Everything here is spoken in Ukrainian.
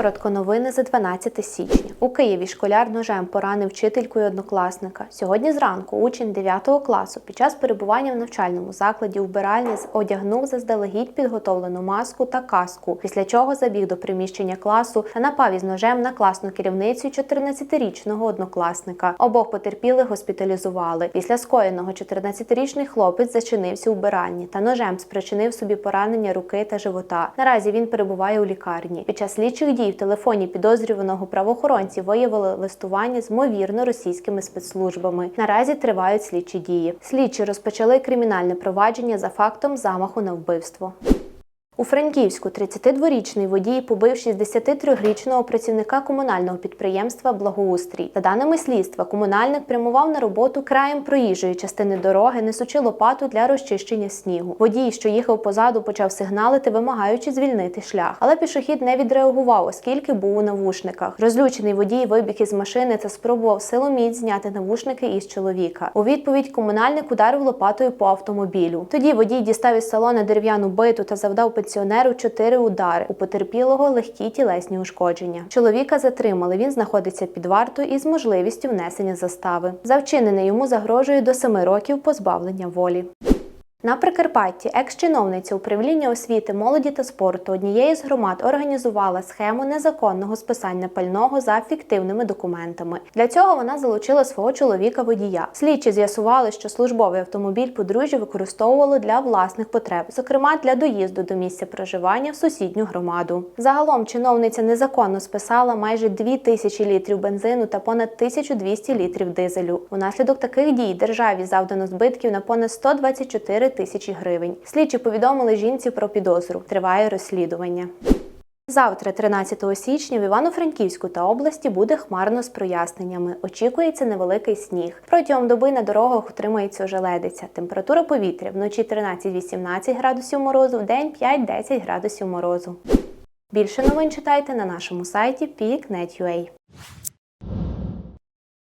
Коротко новини за 12 січня. У Києві школяр ножем поранив вчительку і однокласника. Сьогодні зранку учень 9 класу під час перебування в навчальному закладі вбиральні одягнув заздалегідь підготовлену маску та каску, після чого забіг до приміщення класу та напав із ножем на класну керівницю 14-річного однокласника. Обох потерпілих госпіталізували. Після скоєного 14-річний хлопець зачинився у вбиральні та ножем спричинив собі поранення руки та живота. Наразі він перебуває у лікарні. Під час слідчих дій в телефоні підозрюваного правоохоронці виявили листування з мовірно російськими спецслужбами. Наразі тривають слідчі дії. Слідчі розпочали кримінальне провадження за фактом замаху на вбивство. У Франківську 32-річний водій побив 63-річного працівника комунального підприємства Благоустрій. За даними слідства, комунальник прямував на роботу краєм проїжджої частини дороги, несучи лопату для розчищення снігу. Водій, що їхав позаду, почав сигналити, вимагаючи звільнити шлях. Але пішохід не відреагував, оскільки був у навушниках. Розлючений водій вибіг із машини та спробував силоміць зняти навушники із чоловіка. У відповідь комунальник ударив лопатою по автомобілю. Тоді водій дістав із салона дерев'яну биту та завдав пенсіонеру чотири удари. У потерпілого легкі тілесні ушкодження. Чоловіка затримали. Він знаходиться під вартою із можливістю внесення застави. За вчинене йому загрожує до семи років позбавлення волі. На Прикарпатті екс-чиновниця управління освіти, молоді та спорту однієї з громад організувала схему незаконного списання пального за фіктивними документами. Для цього вона залучила свого чоловіка водія. Слідчі з'ясували, що службовий автомобіль подружжя використовувало для власних потреб, зокрема для доїзду до місця проживання в сусідню громаду. Загалом чиновниця незаконно списала майже 2 тисячі літрів бензину та понад 1200 літрів дизелю. Унаслідок таких дій державі завдано збитків на понад 124 тисячі гривень. Слідчі повідомили жінці про підозру. Триває розслідування. Завтра, 13 січня, в Івано-Франківську та області буде хмарно з проясненнями. Очікується невеликий сніг. Протягом доби на дорогах утримається ожеледиця. Температура повітря вночі 13-18 градусів морозу, в день 5-10 градусів морозу. Більше новин читайте на нашому сайті peak.net.ua.